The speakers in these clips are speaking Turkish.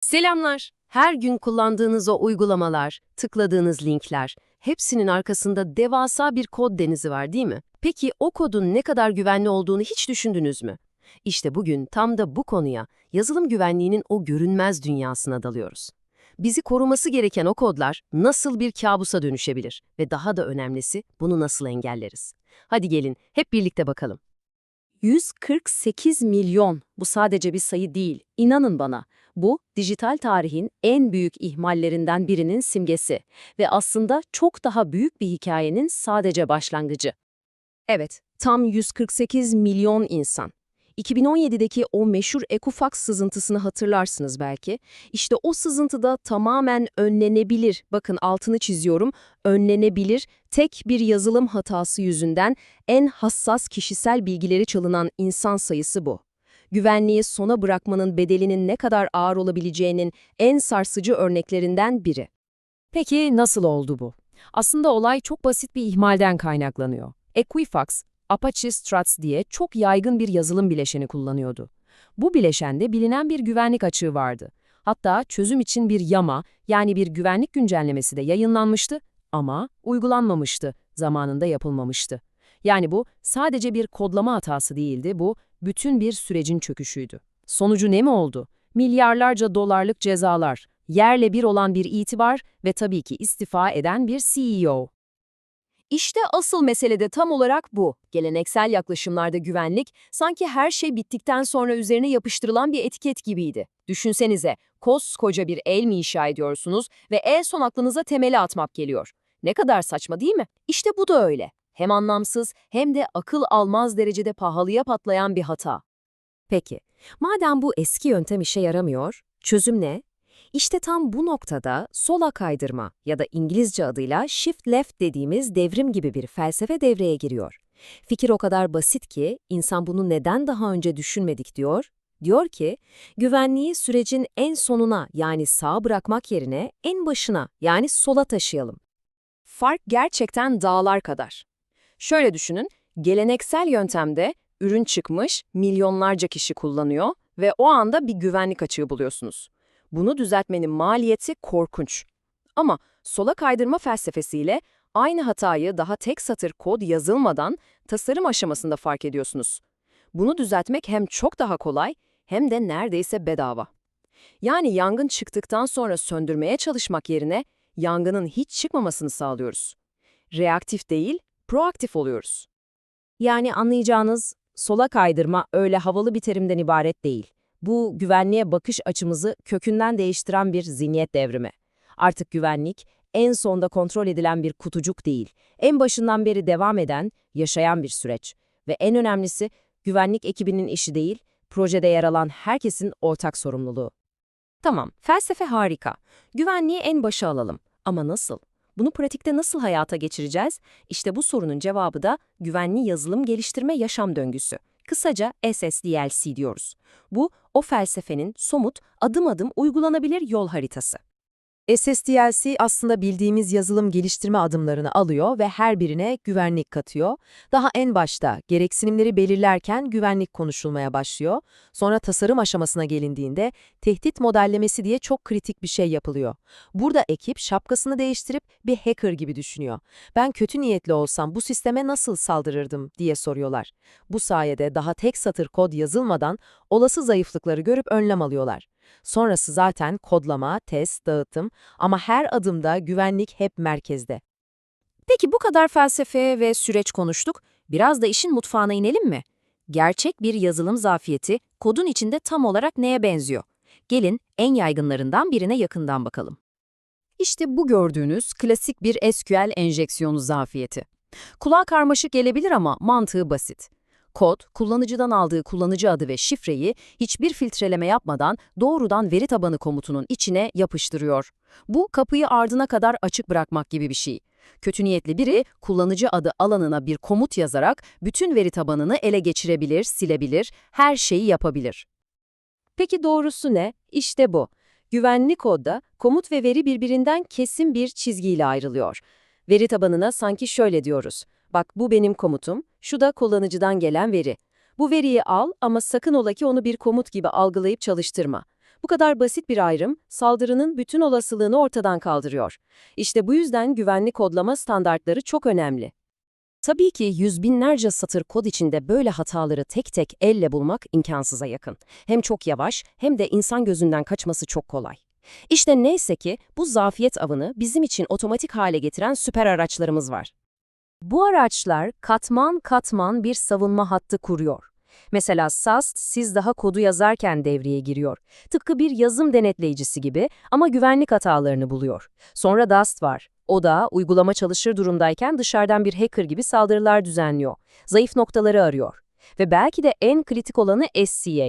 Selamlar. Her gün kullandığınız o uygulamalar, tıkladığınız linkler, hepsinin arkasında devasa bir kod denizi var değil mi? Peki o kodun ne kadar güvenli olduğunu hiç düşündünüz mü? İşte bugün tam da bu konuya, yazılım güvenliğinin o görünmez dünyasına dalıyoruz. Bizi koruması gereken o kodlar nasıl bir kabusa dönüşebilir ve daha da önemlisi bunu nasıl engelleriz? Hadi gelin hep birlikte bakalım. 148 milyon. Bu sadece bir sayı değil. İnanın bana. Bu, dijital tarihin en büyük ihmallerinden birinin simgesi ve aslında çok daha büyük bir hikayenin sadece başlangıcı. Evet, tam 148 milyon insan. 2017'deki o meşhur Equifax sızıntısını hatırlarsınız belki. İşte o sızıntıda tamamen önlenebilir, bakın altını çiziyorum, önlenebilir tek bir yazılım hatası yüzünden en hassas kişisel bilgileri çalınan insan sayısı bu. Güvenliği sona bırakmanın bedelinin ne kadar ağır olabileceğinin en sarsıcı örneklerinden biri. Peki nasıl oldu bu? Aslında olay çok basit bir ihmalden kaynaklanıyor. Equifax, Apache Struts diye çok yaygın bir yazılım bileşeni kullanıyordu. Bu bileşende bilinen bir güvenlik açığı vardı. Hatta çözüm için bir yama, yani bir güvenlik güncellemesi de yayınlanmıştı ama uygulanmamıştı, zamanında yapılmamıştı. Yani bu sadece bir kodlama hatası değildi, bu bütün bir sürecin çöküşüydü. Sonucu ne mi oldu? Milyarlarca dolarlık cezalar, yerle bir olan bir itibar ve tabii ki istifa eden bir CEO. İşte asıl mesele de tam olarak bu. Geleneksel yaklaşımlarda güvenlik, sanki her şey bittikten sonra üzerine yapıştırılan bir etiket gibiydi. Düşünsenize, koskoca bir el mi inşa ediyorsunuz ve en son aklınıza temeli atmak geliyor. Ne kadar saçma değil mi? İşte bu da öyle. Hem anlamsız hem de akıl almaz derecede pahalıya patlayan bir hata. Peki, madem bu eski yöntem işe yaramıyor, çözüm ne? İşte tam bu noktada sola kaydırma ya da İngilizce adıyla shift left dediğimiz devrim gibi bir felsefe devreye giriyor. Fikir o kadar basit ki insan bunu neden daha önce düşünmedik diyor. Diyor ki, güvenliği sürecin en sonuna yani sağa bırakmak yerine en başına yani sola taşıyalım. Fark gerçekten dağlar kadar. Şöyle düşünün, geleneksel yöntemde ürün çıkmış, milyonlarca kişi kullanıyor ve o anda bir güvenlik açığı buluyorsunuz. Bunu düzeltmenin maliyeti korkunç. Ama sola kaydırma felsefesiyle aynı hatayı daha tek satır kod yazılmadan tasarım aşamasında fark ediyorsunuz. Bunu düzeltmek hem çok daha kolay hem de neredeyse bedava. Yani yangın çıktıktan sonra söndürmeye çalışmak yerine yangının hiç çıkmamasını sağlıyoruz. Reaktif değil, proaktif oluyoruz. Yani anlayacağınız sola kaydırma öyle havalı bir terimden ibaret değil. Bu güvenliğe bakış açımızı kökünden değiştiren bir zihniyet devrimi. Artık güvenlik en sonda kontrol edilen bir kutucuk değil, en başından beri devam eden, yaşayan bir süreç. Ve en önemlisi güvenlik ekibinin işi değil, projede yer alan herkesin ortak sorumluluğu. Tamam, felsefe harika. Güvenliği en başa alalım. Ama nasıl? Bunu pratikte nasıl hayata geçireceğiz? İşte bu sorunun cevabı da güvenli yazılım geliştirme yaşam döngüsü. Kısaca SSDLC diyoruz. Bu, o felsefenin somut, adım adım uygulanabilir yol haritası. SSDLC aslında bildiğimiz yazılım geliştirme adımlarını alıyor ve her birine güvenlik katıyor. Daha en başta gereksinimleri belirlerken güvenlik konuşulmaya başlıyor. Sonra tasarım aşamasına gelindiğinde tehdit modellemesi diye çok kritik bir şey yapılıyor. Burada ekip şapkasını değiştirip bir hacker gibi düşünüyor. Ben kötü niyetli olsam bu sisteme nasıl saldırırdım diye soruyorlar. Bu sayede daha tek satır kod yazılmadan olası zayıflıkları görüp önlem alıyorlar. Sonrası zaten kodlama, test, dağıtım ama her adımda güvenlik hep merkezde. Peki bu kadar felsefe ve süreç konuştuk. Biraz da işin mutfağına inelim mi? Gerçek bir yazılım zafiyeti kodun içinde tam olarak neye benziyor? Gelin en yaygınlarından birine yakından bakalım. İşte bu gördüğünüz klasik bir SQL enjeksiyonu zafiyeti. Kulağa karmaşık gelebilir ama mantığı basit. Kod, kullanıcıdan aldığı kullanıcı adı ve şifreyi hiçbir filtreleme yapmadan doğrudan veri tabanı komutunun içine yapıştırıyor. Bu kapıyı ardına kadar açık bırakmak gibi bir şey. Kötü niyetli biri kullanıcı adı alanına bir komut yazarak bütün veri tabanını ele geçirebilir, silebilir, her şeyi yapabilir. Peki doğrusu ne? İşte bu. Güvenli kodda komut ve veri birbirinden kesin bir çizgiyle ayrılıyor. Veri tabanına sanki şöyle diyoruz. Bak bu benim komutum, şu da kullanıcıdan gelen veri. Bu veriyi al ama sakın ola ki onu bir komut gibi algılayıp çalıştırma. Bu kadar basit bir ayrım, saldırının bütün olasılığını ortadan kaldırıyor. İşte bu yüzden güvenlik kodlama standartları çok önemli. Tabii ki yüz binlerce satır kod içinde böyle hataları tek tek elle bulmak imkansıza yakın. Hem çok yavaş hem de insan gözünden kaçması çok kolay. İşte neyse ki bu zafiyet avını bizim için otomatik hale getiren süper araçlarımız var. Bu araçlar katman katman bir savunma hattı kuruyor. Mesela SAST siz daha kodu yazarken devreye giriyor. Tıpkı bir yazım denetleyicisi gibi ama güvenlik hatalarını buluyor. Sonra DAST var. O da uygulama çalışır durumdayken dışarıdan bir hacker gibi saldırılar düzenliyor. Zayıf noktaları arıyor. Ve belki de en kritik olanı SCA.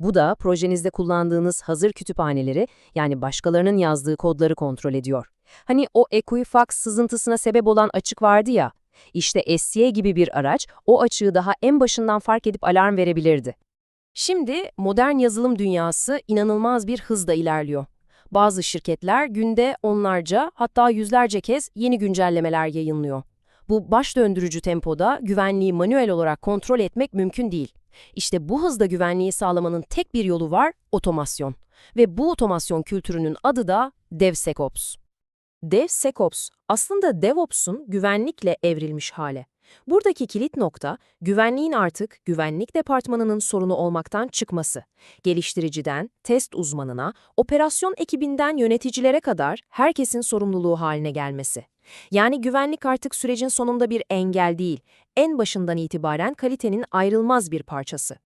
Bu da projenizde kullandığınız hazır kütüphaneleri yani başkalarının yazdığı kodları kontrol ediyor. Hani o Equifax sızıntısına sebep olan açık vardı ya, işte SCA gibi bir araç o açığı daha en başından fark edip alarm verebilirdi. Şimdi modern yazılım dünyası inanılmaz bir hızla ilerliyor. Bazı şirketler günde onlarca hatta yüzlerce kez yeni güncellemeler yayınlıyor. Bu baş döndürücü tempoda güvenliği manuel olarak kontrol etmek mümkün değil. İşte bu hızda güvenliği sağlamanın tek bir yolu var, otomasyon. Ve bu otomasyon kültürünün adı da DevSecOps. DevSecOps aslında DevOps'un güvenlikle evrilmiş hali. Buradaki kilit nokta, güvenliğin artık güvenlik departmanının sorunu olmaktan çıkması. Geliştiriciden, test uzmanına, operasyon ekibinden yöneticilere kadar herkesin sorumluluğu haline gelmesi. Yani güvenlik artık sürecin sonunda bir engel değil, en başından itibaren kalitenin ayrılmaz bir parçası.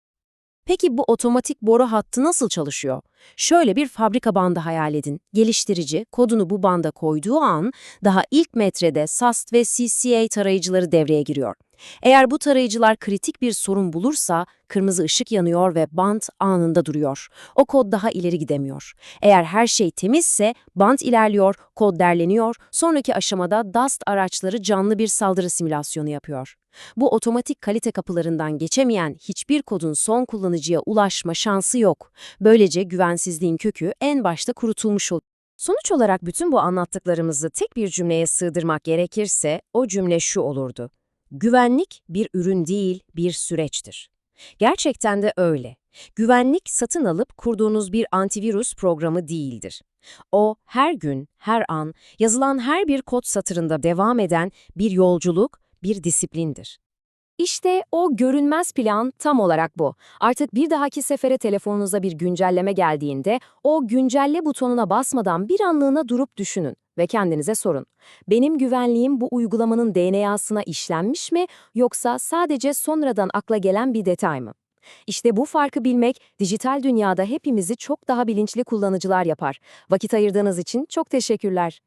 Peki bu otomatik boru hattı nasıl çalışıyor? Şöyle bir fabrika bandı hayal edin. Geliştirici kodunu bu banda koyduğu an daha ilk metrede SAST ve CCA tarayıcıları devreye giriyor. Eğer bu tarayıcılar kritik bir sorun bulursa kırmızı ışık yanıyor ve band anında duruyor. O kod daha ileri gidemiyor. Eğer her şey temizse band ilerliyor, kod derleniyor, sonraki aşamada DAST araçları canlı bir saldırı simülasyonu yapıyor. Bu otomatik kalite kapılarından geçemeyen hiçbir kodun son kullanıcıya ulaşma şansı yok. Böylece güvensizliğin kökü en başta kurutulmuş oluyor. Sonuç olarak bütün bu anlattıklarımızı tek bir cümleye sığdırmak gerekirse o cümle şu olurdu. Güvenlik bir ürün değil, bir süreçtir. Gerçekten de öyle. Güvenlik satın alıp kurduğunuz bir antivirüs programı değildir. O her gün, her an, yazılan her bir kod satırında devam eden bir yolculuk, bir disiplindir. İşte o görünmez plan tam olarak bu. Artık bir dahaki sefere telefonunuza bir güncelleme geldiğinde o güncelle butonuna basmadan bir anlığına durup düşünün ve kendinize sorun. Benim güvenliğim bu uygulamanın DNA'sına işlenmiş mi yoksa sadece sonradan akla gelen bir detay mı? İşte bu farkı bilmek dijital dünyada hepimizi çok daha bilinçli kullanıcılar yapar. Vakit ayırdığınız için çok teşekkürler.